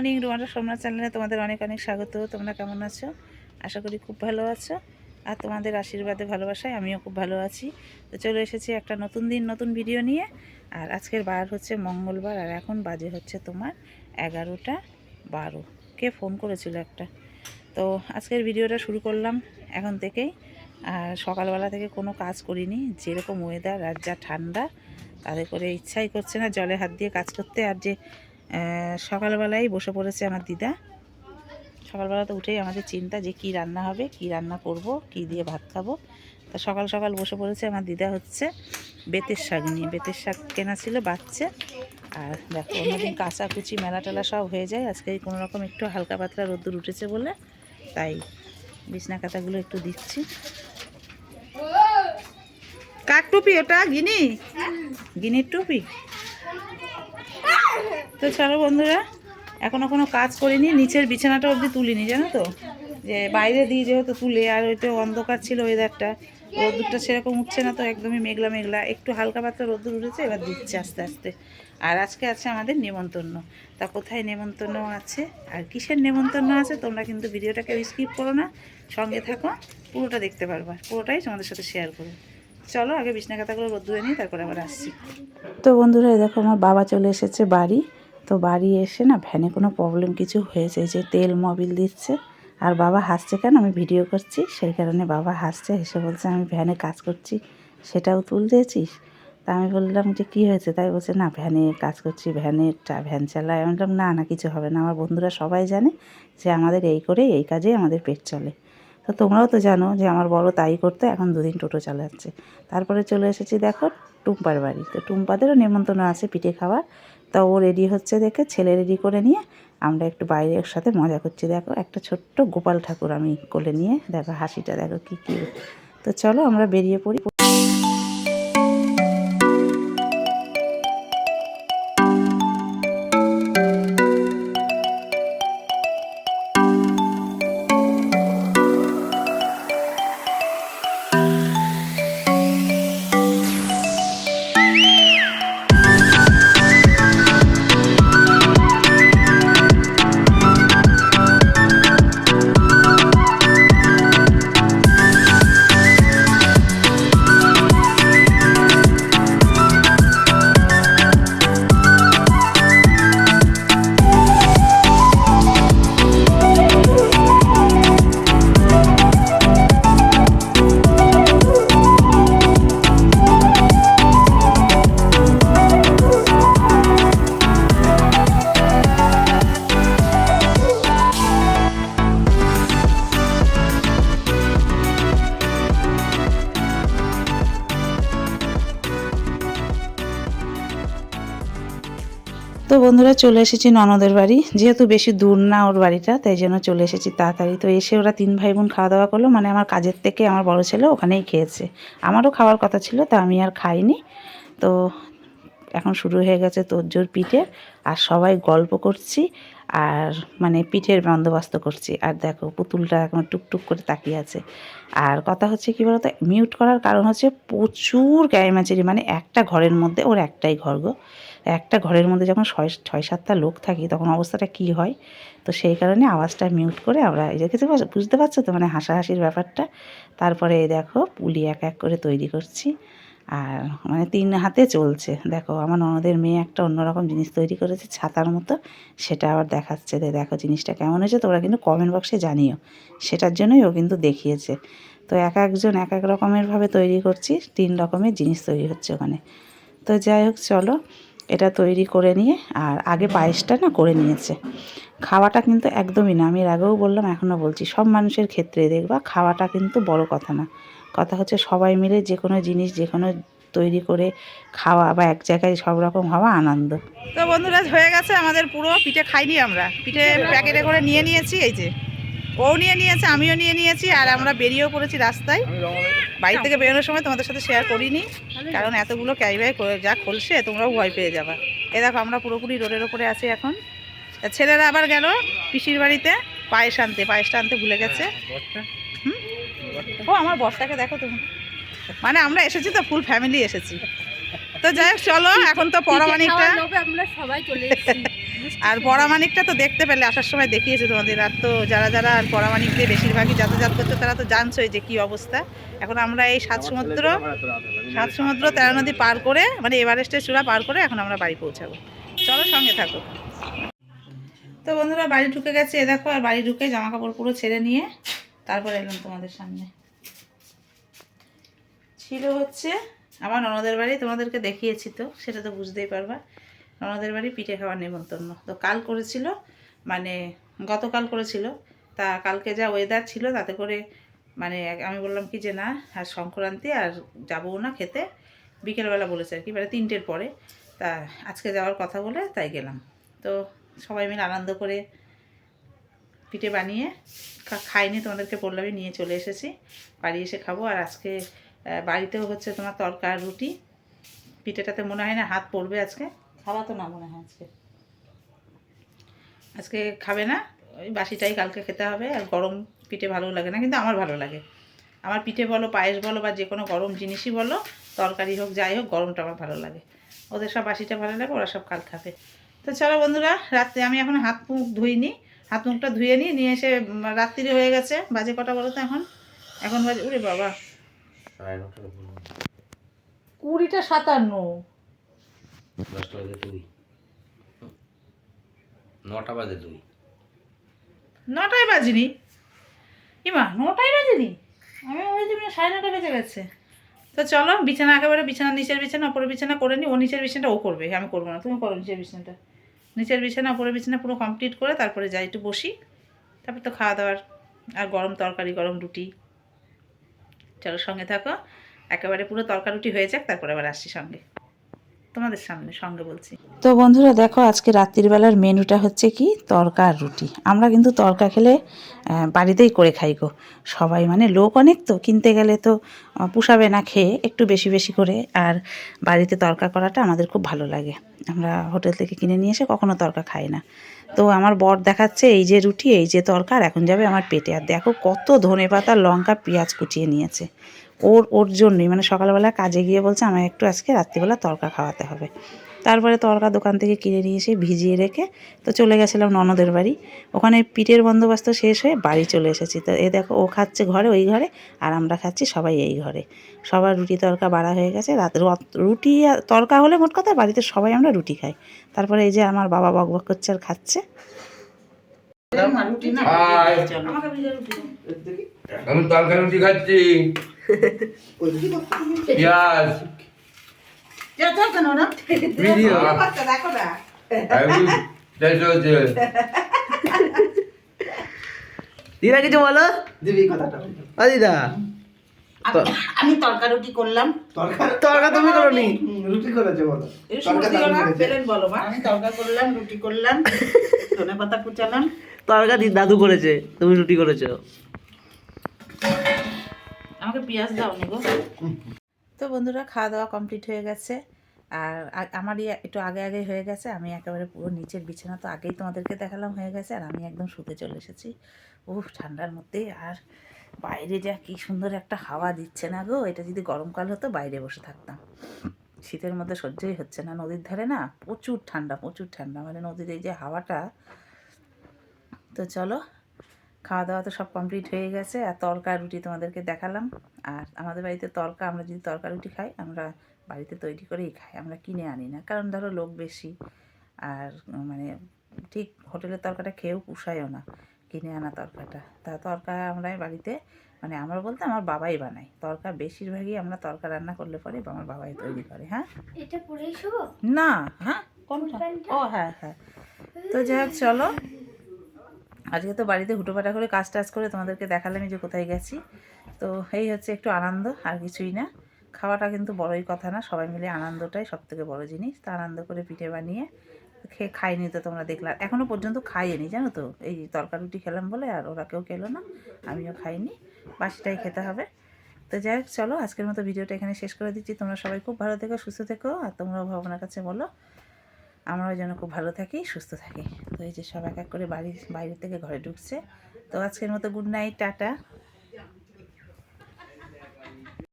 Morning রুমাটা Somnath চ্যানেলে তোমাদের অনেক অনেক স্বাগত। তোমরা কেমন আছো? আশা করি খুব ভালো আছো। আর তোমাদের আশীর্বাদে, ভালোবাসায় আমিও খুব ভালো আছি। তো চলে এসেছি একটা নতুন দিন, নতুন ভিডিও নিয়ে। আর আজকের বার হচ্ছে মঙ্গলবার, আর এখন বাজে হচ্ছে তোমার এগারোটা বারো। কে ফোন করেছিল একটা? তো আজকের ভিডিওটা শুরু করলাম এখন থেকেই। আর সকালবেলা থেকে কোনো কাজ করিনি। যেরকম ওয়েদার আর যা ঠান্ডা তাদের করে ইচ্ছাই করছে না, জলে হাত দিয়ে কাজ করতে। আর যে সকালবেলায় বসে পড়েছে আমার দিদা। সকালবেলা তো উঠেই আমাদের চিন্তা যে কি রান্না হবে, কি রান্না করব, কি দিয়ে ভাত খাব। তা সকাল সকাল বসে পড়েছে আমার দিদা হচ্ছে বেতের শাক নিয়ে। বেতের শাক কেনা ছিল বাচ্চা। আর দেখো, অন্যদিন কাঁচা কুচি মেলা টেলা সব হয়ে যায়। আজকে কোনো রকম একটু হালকা পাতলা রোদ্দুর উঠেছে বলে, তাই বিছনা কাতাগুলো একটু দিচ্ছি। কাক টুপি ওটা, গিনি? গিনির টুপি? তো চলো বন্ধুরা, এখনও কোনো কাজ করিনি, নিচের বিছানাটা অবধি তুলিনি, জানো তো? যে বাইরে দিয়ে যেহেতু তুলে, আর ওইটা অন্ধকার ছিল ওয়েদারটা রোদ্দুরটা সেরকম উঠছে না তো, একদমই মেঘলা মেঘলা। একটু হালকা পাতলা রোদ্দুর উঠেছে, এবার দিচ্ছে আস্তে আস্তে। আর আজকে আছে আমাদের নেমন্তন্ন। তা কোথায় নেমন্তন্ন আছে, আর কিসের নেমন্তন্ন আছে, তোমরা কিন্তু ভিডিওটাকে স্কিপ করো না, সঙ্গে থাকো, পুরোটা দেখতে পারবা। পুরোটাই তোমাদের সাথে শেয়ার করো চলো, আগে বিছনা খাতাগুলো রোদ্দুরে নিই তারপরে আবার আসছি। তো বন্ধুরা দেখো আমার বাবা চলে এসেছে বাড়ি। তো বাড়ি এসে না ভ্যানে কোনো প্রবলেম কিছু হয়েছে যে তেল মোবিল দিচ্ছে। আর বাবা হাসছে কেন? আমি ভিডিও করছি, সেই কারণে বাবা হাসছে, হেসে বলছে, আমি ভ্যানে কাজ করছি, সেটাও তুল দিয়েছিস? তা আমি বললাম যে, কী হয়েছে? তাই বলছে, না, ভ্যানে কাজ করছি, ভ্যানে ভ্যান চালায় আমি বললাম, না না, কিছু হবে না। আমার বন্ধুরা সবাই জানে যে আমাদের এই করে এই কাজেই আমাদের পেট চলে। তো তোমরাও তো জানো যে, আমার বড় তাই করতে, এখন দুদিন টোটো চালাচ্ছে। তারপরে চলে এসেছি, দেখো, টুম্পার বাড়ি। তো টুম্পাদেরও নেমন্তন্ন আছে পিঠে খাওয়ার। তা ও রেডি হচ্ছে দেখে, ছেলে রেডি করে নিয়ে আমরা একটু বাইরে একসাথে মজা করছি। দেখো, একটা ছোট্ট গোপাল ঠাকুর আমি কোলে নিয়ে, দেখো হাসিটা, দেখো কী কী। তো চলো আমরা বেরিয়ে পড়ি। বন্ধুরা চলে এসেছি ননদের বাড়ি। যেহেতু বেশি দূর না ওর বাড়িটা, তাই জন্য চলে এসেছি তাড়াতাড়ি। তো এসে ওরা তিন ভাই বোন খাওয়া দাওয়া করল। মানে আমার কাজের থেকে আমার বড় ছেলে ওখানেই খেয়েছে। আমারও খাওয়ার কথা ছিল, তা আমি আর খাইনি। তো এখন শুরু হয়ে গেছে তোর জোর পিঠে। আর সবাই গল্প করছি। আর মানে পিঠের বন্দোবস্ত করছি। আর দেখো, পুতুলটা এখন টুকটুক করে তাকিয়ে আছে। আর কথা হচ্ছে কি বলতো মিউট করার কারণ হচ্ছে প্রচুর গ্যাইমাচেরি মানে একটা ঘরের মধ্যে, ওর একটাই ঘর গো। একটা ঘরের মধ্যে যখন ছয় ছয়, সাতটা লোক থাকি, তখন অবস্থাটা কি হয়? তো সেই কারণে আওয়াজটা মিউট করে আমরা পাচ্ছ বুঝতে পারছ তো মানে হাসাহাসির ব্যাপারটা? তারপরে দেখো, পুলি এক এক করে তৈরি করছি। আর মানে তিন হাতে চলছে। দেখো, আমার ননদের মেয়ে একটা অন্যরকম জিনিস তৈরি করেছে ছাতার মতো, সেটা আবার দেখাচ্ছে যে দেখো জিনিসটা কেমন হয়েছে, তোমরা কিন্তু কমেন্ট বক্সে জানিও। সেটার জন্যই ও কিন্তু দেখিয়েছে। তো এক একজন এক এক রকমেরভাবে তৈরি করছি, তিন রকমের জিনিস তৈরি হচ্ছে ওখানে। তো যাই হোক, চলো, এটা তৈরি করে নিয়ে, আর আগে পায়েসটা না করে নিয়েছে। খাওয়াটা কিন্তু একদমই না। আমি এর আগেও বললাম, এখনও বলছি, সব মানুষের ক্ষেত্রে দেখবা খাওয়াটা কিন্তু বড় কথা না। কথা হচ্ছে সবাই মিলে যে কোনো জিনিস, যে কোনো তৈরি করে খাওয়া বা এক জায়গায় সব রকম হওয়া আনন্দ। তো বন্ধুরা হয়ে গেছে আমাদের পুরো। পিঠে খাইনি আমরা। পিঠে প্যাকেটে করে নিয়ে নিয়েছি, এই যে। ও নিয়ে নিয়েছে, আমিও নিয়ে নিয়েছি, আর আমরা বেরিয়েও পড়েছি রাস্তায়। বাড়ি থেকে বেরোনোর সময় তোমাদের সাথে শেয়ার করিনি, কারণ এতগুলো ক্যারি যা খুলছে, তোমরাও ভয় পেয়ে যাবা। এ দেখো, আমরা পুরোপুরি রোডের ওপরে আছি এখন। ছেলেরা আবার গেল পিসির বাড়িতে পায়েস আনতে পায়েসটা আনতে ভুলে গেছে। ও আমার বসটাকে দেখো তুমি। মানে আমরা এসেছি তো ফুল ফ্যামিলি এসেছি। তো যাই হোক চলো এখন তো পরমাণিকটা আমরা সবাই চলে আর পরামানিকটা তো দেখতে পেলে আসার সময় দেখিয়েছে তোমাদের। আর তো যারা যারা আর পরামানিক দিয়ে বেশিরভাগই যাতায়াত করতে তারা তো জানছোই যে কি অবস্থা। এখন আমরা এই সাত সমুদ্র সাত সমুদ্র তেরো নদী পার করে মানে এভারেস্টের চূড়া পার করে এখন আমরা বাড়ি পৌঁছাবো। চলো সঙ্গে থাকো। তো বন্ধুরা বাড়ি ঢুকে গেছে, এ দেখো, আর বাড়ি ঢুকে জামা কাপড় পুরো ছেড়ে নিয়ে তারপর এলাম তোমাদের সামনে। ছিল হচ্ছে আমার ননদের বাড়ি, তোমাদেরকে দেখিয়েছি তো, সেটা তো বুঝতেই পারবা। ননদের বাড়ি পিঠে খাওয়ার নেমন্তন্ন। তো কাল করেছিল মানে গতকাল করেছিল, তা কালকে যা ওয়েদার ছিল তাতে করে মানে আমি বললাম কি যে না, আর সংক্রান্তি আর যাব না খেতে। বিকেলবেলা বলেছে আর কি মানে তিনটের পরে। তা আজকে যাওয়ার কথা বলে তাই গেলাম। তো সবাই মিলে আনন্দ করে পিঠে বানিয়ে খাইনি তোমাদেরকে বললামই নিয়ে চলে এসেছি। বাড়ি এসে খাব। আর আজকে বাড়িতেও হচ্ছে তোমার তরকা আর রুটি। পিঠেটাতে মনে হয় না হাত পড়বে আজকে। খাওয়া তো না মনে হয় আজকে। আজকে খাবে না। ওই বাসিটাই কালকে খেতে হবে। আর গরম পিঠে ভালো লাগে না কিন্তু আমার ভালো লাগে। আমার পিঠে বলো পায়েস বলো বা যে কোনো গরম জিনিসই বলো তরকারি হোক যাই হোক গরমটা আমার ভালো লাগে। ওদের সব বাসিটা ভালো লাগে ওরা সব কাল খাবে। তো চলো বন্ধুরা রাত্রে আমি এখন হাত মুখ ধুইনি। হাত মুখটা ধুয়ে নিই নিয়ে এসে উম, রাত্রিরে হয়ে গেছে। বাজে কটা বলো তো এখন? এখন বাজে উরে বাবা। কুড়িটা সাতান্ন। দশটা বাজে দুই নটা বাজে দুই। নটায় বাজিনি? ইমা নটায় বাজিনি? আমি মানে সাড়ে নটা বেজে গেছে। তো চলো বিছানা একেবারে বিছানা নিচের বিছানা ওপরের বিছানা করে নি ও নিচের বিছানাটা ও করবে আমি করব না। তুমি করো নিচের বিছানাটা। নিচের বিছানা ওপরের বিছানা পুরো কমপ্লিট করে তারপরে যাই, একটু বসি। তারপর তো খাওয়া দাওয়ার আর গরম তরকারি, গরম রুটি। চলো সঙ্গে থাকো। একেবারে পুরো তরকারুটি রুটি হয়ে যাক, তারপরে আবার আসছি সঙ্গে। তোমাদের সামনে, সঙ্গে বলছি। তো বন্ধুরা, দেখো, আজকে রাত্রিবেলার মেনুটা হচ্ছে কি? তরকা আর রুটি। আমরা কিন্তু তরকা খেলে বাড়িতেই করে খাই গো। সবাই মানে লোক অনেক তো, কিনতে গেলে তো পুষাবে না খেয়ে একটু বেশি বেশি করে। আর বাড়িতে তরকা করাটা আমাদের খুব ভালো লাগে। আমরা হোটেল থেকে কিনে নিয়ে এসে কখনো তরকা খাই না। তো আমার বর দেখাচ্ছে এই যে রুটি, এই যে তরকা, আর এখন যাবে আমার পেটে। আর দেখো, কত ধনে পাতা লঙ্কা, পেঁয়াজ কুচিয়ে নিয়েছে। ওর ওর জন্যই। মানে সকালবেলা কাজে গিয়ে বলছে আমায় একটু আজকে রাত্রিবেলা তরকা খাওয়াতে হবে। তারপরে তরকা দোকান থেকে কিনে নিয়ে এসে ভিজিয়ে রেখে তো চলে গেছিলাম ননদের বাড়ি। ওখানে পিঠের বন্দোবস্ত শেষ হয়ে বাড়ি চলে এসেছি। তো এ দেখো ও খাচ্ছে ঘরে ওই ঘরে আর আমরা খাচ্ছি সবাই এই ঘরে। সবার রুটি তরকা বাড়া হয়ে গেছে। রাত রুটি আর তরকা হলে মোট কথা বাড়িতে সবাই আমরা রুটি খাই। তারপরে এই যে আমার বাবা বক বক করছে আর খাচ্ছে। আমি তরকারি রুটি খাচ্ছি। পেঁয়াজ। দিদা কিছু বলো? দিবি কথাটা। দিদা। আমি তরকা রুটি করলাম। তরকা তুমি করো রুটি করেছে বলো। বলো আমি তরকা করলাম রুটি করলাম ধনে পাতা কুচালাম। তরকা দি- দাদু করেছে তুমি রুটি করেছ। আমাকে পেঁয়াজ দাও নি তো বন্ধুরা, খাওয়া দাওয়া কমপ্লিট হয়ে গেছে। আর আমারই একটু আগে আগে হয়ে গেছে। আমি একেবারে পুরো নিচের বিছানা তো আগেই তোমাদেরকে দেখালাম হয়ে গেছে। আর আমি একদম শুতে চলে এসেছি। উফ, ঠান্ডার মধ্যে আর বাইরে যা কি সুন্দর একটা হাওয়া দিচ্ছে না গো। এটা যদি গরমকাল হতো, বাইরে বসে থাকতাম। শীতের মধ্যে সহ্যই হচ্ছে না। নদীর ধারে না প্রচুর ঠান্ডা প্রচুর ঠান্ডা। মানে নদীর এই যে হাওয়াটা। তো চলো খাওয়া দাওয়া তো সব কমপ্লিট হয়ে গেছে আর তরকা রুটি তোমাদেরকে দেখালাম। আর আমাদের বাড়িতে তরকা আমরা যদি তরকা রুটি খাই আমরা বাড়িতে তৈরি করেই খাই আমরা কিনে আনি না। কারণ ধরো লোক বেশি আর মানে ঠিক হোটেলের তরকাটা খেয়েও পুষায়ও না কিনে আনা তরকাটা। তা তরকা আমরা বাড়িতে মানে আমরা বলতে আমার বাবাই বানাই তরকা বেশিরভাগই আমরা তরকা রান্না করলে পরে আমার বাবাই তৈরি করে হ্যাঁ? এটা না হ্যাঁ কোনটা? ও হ্যাঁ হ্যাঁ। তো যাই হোক চলো। আজকে তো বাড়িতে হুটোপাটা করে কাজ টাজ করে তোমাদেরকে দেখালাম যে কোথায় গেছি। তো এই হচ্ছে একটু আনন্দ, আর কিছুই না। খাওয়াটা কিন্তু বড়ই কথা না, সবাই মিলে আনন্দটাই সব থেকে বড় জিনিস। তা আনন্দ করে পিঠে বানিয়ে খেয়ে খাইনি তো তোমরা দেখলা এখনও পর্যন্ত খাইনি, জানো তো? এই তরকারি রুটি খেলাম বলে আর ওরা কেউ খেলো না, আমিও খাইনি, বাসিটাই খেতে হবে। তো যাই হোক, চলো, আজকের মতো ভিডিওটা এখানে শেষ করে দিচ্ছি। তোমরা সবাই খুব ভালো থেকো, সুস্থ থেকো, আর তোমরাও ভগবানের কাছে বলো আমরাও যেন খুব ভালো থাকি, সুস্থ থাকি। তো এই যে সব এক এক করে বাড়ি, বাইরে থেকে ঘরে ঢুকছে। তো আজকের মতো গুড নাইট টাটা।